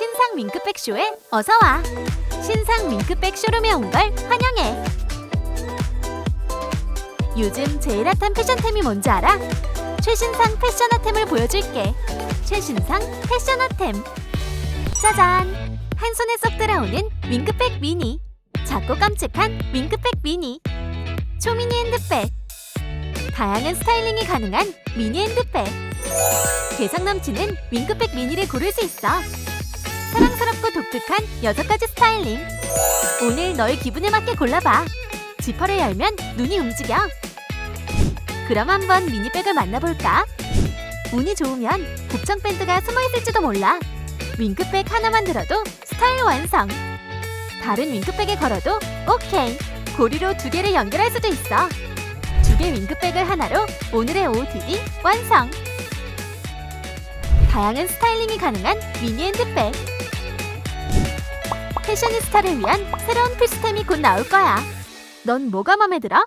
신상 윙크백 쇼에 어서 와. 신상 윙크백 쇼룸에 온 걸 환영해. 요즘 제일 핫한 패션템이 뭔지 알아? 최신상 패션 핫템을 보여줄게. 최신상 패션 핫템. 짜잔! 한 손에 쏙 들어오는 윙크백 미니. 작고 깜찍한 윙크백 미니. 초미니 핸드백. 다양한 스타일링이 가능한 미니 핸드백. 개성 넘치는 윙크백 미니를 고를 수 있어. 사랑스럽고 독특한 여섯 가지 스타일링. 오늘 너의 기분에 맞게 골라봐. 지퍼를 열면 눈이 움직여. 그럼 한번 미니백을 만나볼까? 운이 좋으면 곱창 밴드가 숨어 있을지도 몰라. 윙크백 하나만 들어도 스타일 완성. 다른 윙크백에 걸어도 오케이. 고리로 두 개를 연결할 수도 있어. 두 개 윙크백을 하나로 오늘의 OOTD 완성. 다양한 스타일링이 가능한 미니 핸드백. 패셔니스타를 위한 새로운 필수템이 곧 나올 거야. 넌 뭐가 마음에 들어?